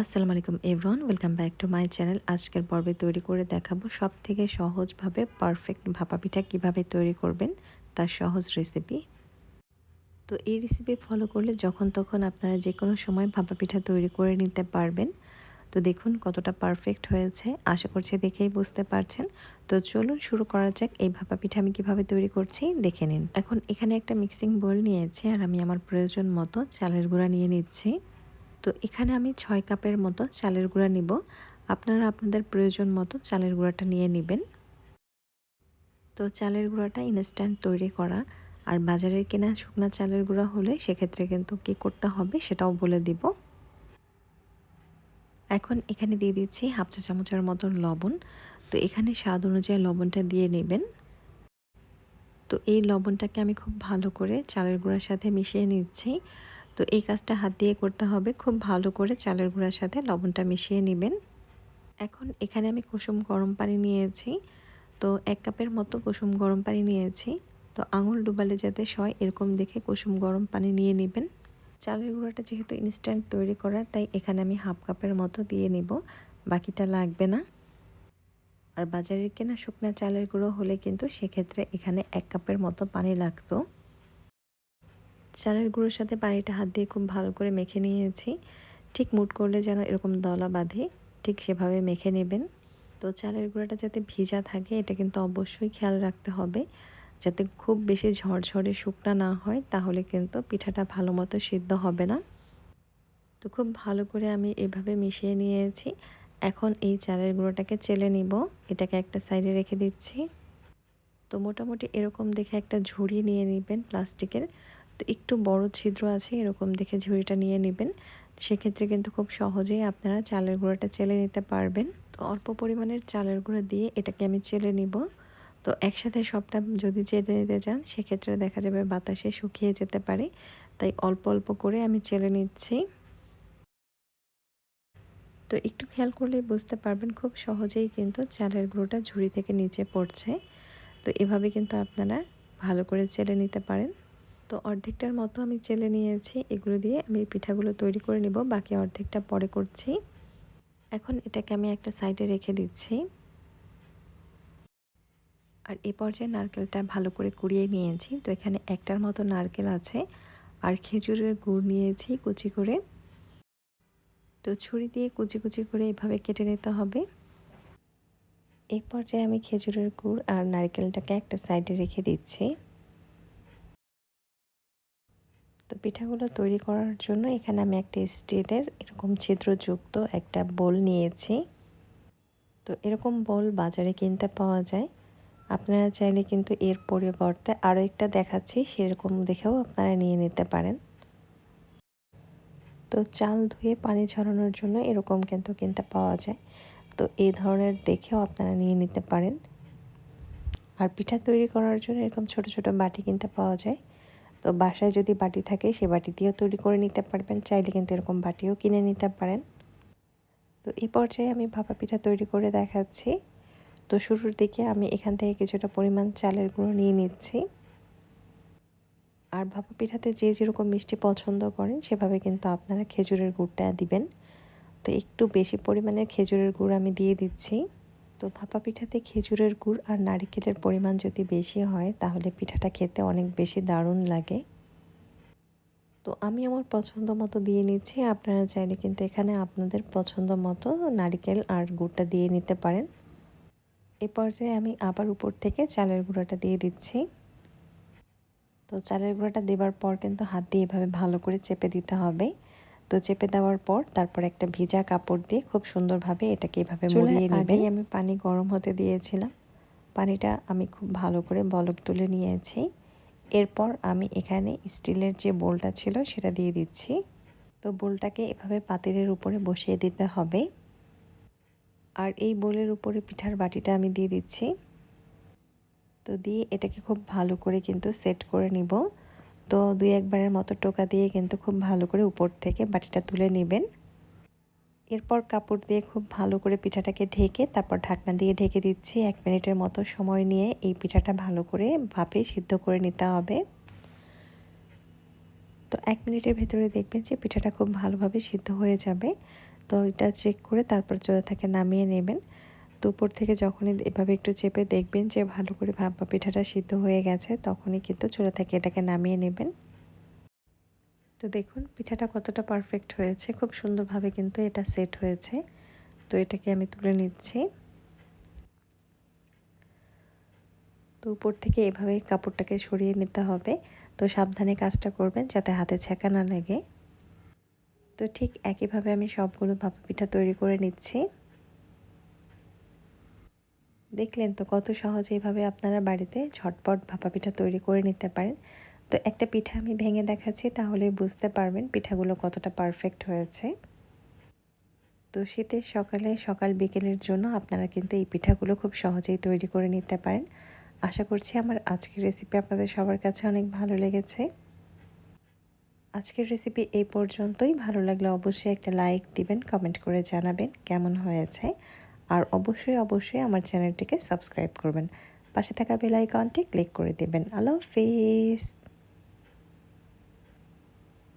আসসালামু আলাইকুম everyone welcome back to my channel আজকের পর্বে তৈরি করে দেখাবো সব থেকে সহজভাবে পারফেক্ট ভাপা পিঠা কীভাবে তৈরি করবেন তার সহজ রেসিপি তো এই রেসিপি ফলো করলে যখন তখন আপনারা যে কোনো সময় ভাপা পিঠা তৈরি করে নিতে পারবেন। তো দেখুন কতটা পারফেক্ট হয়েছে। আশা করছি দেখেই বুঝতে পারছেন। তো চলুন শুরু করা যাক এই ভাপা পিঠা আমি কীভাবে তৈরি করছি। দেখে নিন। এখন এখানে একটা মিক্সিং বোল নিয়েছি আর আমি আমার প্রয়োজন মতো চালের গুঁড়া নিয়ে নিচ্ছি। তো এখানে আমি ছয় কাপের মতো চালের গুঁড়া নিব। আপনারা আপনাদের প্রয়োজন মতো চালের গুঁড়াটা নিয়ে নেবেন। তো চালের গুঁড়াটা ইনস্ট্যান্ট তৈরি করা। আর বাজারের কেনা শুকনা চালের গুঁড়া হলে সেক্ষেত্রে কিন্তু কি করতে হবে সেটাও বলে দিব। এখন এখানে দিয়ে দিচ্ছি হাফ চা চামচের মতো লবণ। তো এখানে স্বাদ অনুযায়ী লবণটা দিয়ে নেবেন। তো এই লবণটাকে আমি খুব ভালো করে চালের গুঁড়ার সাথে মিশিয়ে নিচ্ছি। তো এই কাজটা হাত দিয়ে করতে হবে। খুব ভালো করে চালের গুঁড়ার সাথে লবণটা মিশিয়ে নেবেন। এখন এখানে আমি কুসুম গরম পানি নিয়েছি। তো এক কাপের মতো কুসুম গরম পানি নিয়েছি। তো আঙুল ডুবালে যাতে সয়, এরকম দেখে কুসুম গরম পানি নিয়ে নেবেন। চালের গুঁড়াটা যেহেতু ইনস্ট্যান্ট তৈরি করা, তাই এখানে আমি হাফ কাপের মতো দিয়ে নেব। বাকিটা লাগবে না। আর বাজারের কেনা শুকনা চালের গুঁড়ো হলে কিন্তু সেক্ষেত্রে এখানে এক কাপের মতো পানি লাগতো। চালের গুঁড়োর সাথে পানিটা হাত দিয়ে খুব ভালো করে মেখে নিয়েছি। ঠিক মুট করলে যেন এরকম দলা বাঁধে, ঠিক সেভাবে মেখে নেবেন। তো চালের গুঁড়োটা যাতে ভিজা থাকে, এটা কিন্তু অবশ্যই খেয়াল রাখতে হবে। যাতে খুব বেশি ঝরঝরে শুকনা না হয়, তাহলে কিন্তু পিঠাটা ভালো মতো সিদ্ধ হবে না। তো খুব ভালো করে আমি এভাবে মিশিয়ে নিয়েছি। এখন এই চালের গুঁড়োটাকে চেলে নিব। এটাকে একটা সাইডে রেখে দিচ্ছি। তো মোটামুটি এরকম দেখে একটা ঝুড়ি নিয়ে নেবেন প্লাস্টিকের। তো একটু বড় ছিদ্র আছে, এরকম দেখে ঝুড়িটা নিয়ে নেবেন। সেক্ষেত্রে কিন্তু খুব সহজেই আপনারা চালের গুঁড়োটা চেলে নিতে পারবেন। তো অল্প পরিমাণের চালের গুঁড়ো দিয়ে এটাকে আমি চেলে নিব। তো একসাথে সবটা যদি চেলে নিতে চান, সেক্ষেত্রে দেখা যাবে বাতাসে শুকিয়ে যেতে পারে। তাই অল্প অল্প করে আমি চেলে নিচ্ছি। তো একটু খেয়াল করলেই বুঝতে পারবেন, খুব সহজেই কিন্তু চালের গুঁড়োটা ঝুড়ি থেকে নিচে পড়ছে। তো এভাবে কিন্তু আপনারা ভালো করে চেলে নিতে পারেন। তো অর্ধেকটার মতো আমি চেলে নিয়েছি, এগুলো দিয়ে আমি পিঠাগুলো তৈরি করে নিব, বাকি অর্ধেকটা পরে করছি। এখন এটাকে আমি একটা সাইডে রেখে দিচ্ছি। আর এ পর্যায়ে নারকেলটা ভালো করে কুড়িয়ে নিয়েছি, তো এখানে একটার মতো নারকেল আছে। আর খেজুরের গুড় নিয়েছি কুচি করে। তো ছুরি দিয়ে কুচি কুচি করে এভাবে কেটে নিতে হবে। এই পর্যায়ে আমি খেজুরের গুড় আর নারকেলটাকে একটা সাইডে রেখে দিচ্ছি। তো পিঠাগুলো তৈরি করার জন্য এখানে আমি একটা স্টিলের এরকম ছিদ্রযুক্ত একটা বোল নিয়েছি। তো এরকম বোল বাজারে কিনতে পাওয়া যায়। আপনারা চাইলে কিন্তু এর পরিবর্তে আরও একটা দেখাচ্ছি, সেরকম দেখেও আপনারা নিয়ে নিতে পারেন। তো চাল ধুয়ে পানি ঝরানোর জন্য এরকম কিন্তু কিনতে পাওয়া যায়। তো এই ধরনের দেখেও আপনারা নিয়ে নিতে পারেন। আর পিঠা তৈরি করার জন্য এরকম ছোট ছোট বাটি কিনতে পাওয়া যায়। তো বাসায় যদি বাটি থাকে, সে বাটি দিয়েও তৈরি করে নিতে পারবেন। চাইলে কিন্তু এরকম বাটিও কিনে নিতে পারেন। তো এই পর্যায়ে আমি ভাপা পিঠা তৈরি করে দেখাচ্ছি। তো শুরুর দিকে আমি এখান থেকে কিছুটা পরিমাণ চালের গুঁড়ো নিয়ে নিচ্ছি। আর ভাপা পিঠাতে যে যেরকম মিষ্টি পছন্দ করেন, সেভাবে কিন্তু আপনারা খেজুরের গুড়টা দিবেন। তো একটু বেশি পরিমাণের খেজুরের গুড় আমি দিয়ে দিচ্ছি। তো ভাপা পিঠাতে খেজুরের গুড় আর নারিকেলের পরিমাণ যদি বেশি হয়, তাহলে পিঠাটা খেতে অনেক বেশি দারুণ লাগে। তো আমি আমার পছন্দ মতো দিয়ে নিচ্ছি। আপনারা চাইলে কিন্তু এখানে আপনাদের পছন্দ মতো নারিকেল আর গুড়টা দিয়ে নিতে পারেন। এ পর্যায়ে আমি আবার উপর থেকে চালের গুঁড়াটা দিয়ে দিচ্ছি। তো চালের গুঁড়াটা দেবার পর কিন্তু হাত দিয়ে এভাবে ভালো করে চেপে দিতে হবে। তো চেপে দেওয়ার পর তারপর একটা ভিজা কাপড় দিয়ে খুব সুন্দরভাবে এটাকে এভাবে মুড়িয়ে নেবেই আমি পানি গরম হতে দিয়েছিলাম। পানিটা আমি খুব ভালো করে বলক তুলে নিয়েছি। এরপর আমি এখানে স্টিলের যে বোলটা ছিল সেটা দিয়ে দিচ্ছি। তো বোলটাকে এভাবে পাতিলের উপরে বসিয়ে দিতে হবে। আর এই বোলের উপরে পিঠার বাটিটা আমি দিয়ে দিচ্ছি। তো দিয়ে এটাকে খুব ভালো করে কিন্তু সেট করে নিব। তো দুই একবারের মতো টোকা দিয়ে কিন্তু খুব ভালো করে উপর থেকে বাটিটা তুলে নেবেন। এরপর কাপড় দিয়ে খুব ভালো করে পিঠাটাকে ঢেকে তারপর ঢাকনা দিয়ে ঢেকে দিচ্ছি। এক মিনিটের মতো সময় নিয়ে এই পিঠাটা ভালো করে ভাপে সিদ্ধ করে নিতে হবে। তো এক মিনিটের ভেতরে দেখবেন যে পিঠাটা খুব ভালোভাবে সিদ্ধ হয়ে যাবে। তো এটা চেক করে তারপর চুলা থেকে নামিয়ে নেবেন। তো উপর থেকে যখনই এভাবে একটু চেপে দেখবেন যে ভালো করে ভাপা পিঠাটা সিদ্ধ হয়ে গেছে, তখনই কিন্তু চুলা থেকে এটাকে নামিয়ে নেবেন। তো দেখুন, পিঠাটা কতটা পারফেক্ট হয়েছে। খুব সুন্দরভাবে কিন্তু এটা সেট হয়েছে। তো এটাকে আমি তুলে নিচ্ছি। তো উপর থেকে এভাবে কাপড়টাকে সরিয়ে নিতে হবে। তো সাবধানে কাজটা করবেন যাতে হাতে ছ্যাঁকা না লাগে। তো ঠিক একইভাবে আমি সবগুলো ভাপা পিঠা তৈরি করে নিচ্ছি। দেখলেন তো কত সহজে এইভাবে আপনারা বাড়িতে ঝটপট ভাপা পিঠা তৈরি করে নিতে পারেন। তো একটা পিঠা আমি ভেঙে দেখাচ্ছি, তাহলে বুঝতে পারবেন পিঠাগুলো কতটা পারফেক্ট হয়েছে। তো শীতের সকালে, সকাল বিকেলের জন্য আপনারা কিন্তু এই পিঠাগুলো খুব সহজেই তৈরি করে নিতে পারেন। আশা করছি আমার আজকের রেসিপি আপনাদের সবার কাছে অনেক ভালো লেগেছে। আজকের রেসিপি এই পর্যন্তই। ভালো লাগলে অবশ্যই একটা লাইক দিবেন কমেন্ট করে জানাবেন কেমন হয়েছে। আর অবশ্যই অবশ্যই আমার চ্যানেলটিকে সাবস্ক্রাইব করবেন। পাশে থাকা বেল আইকনটি ক্লিক করে দেবেন। আল্লাহ হাফিজ।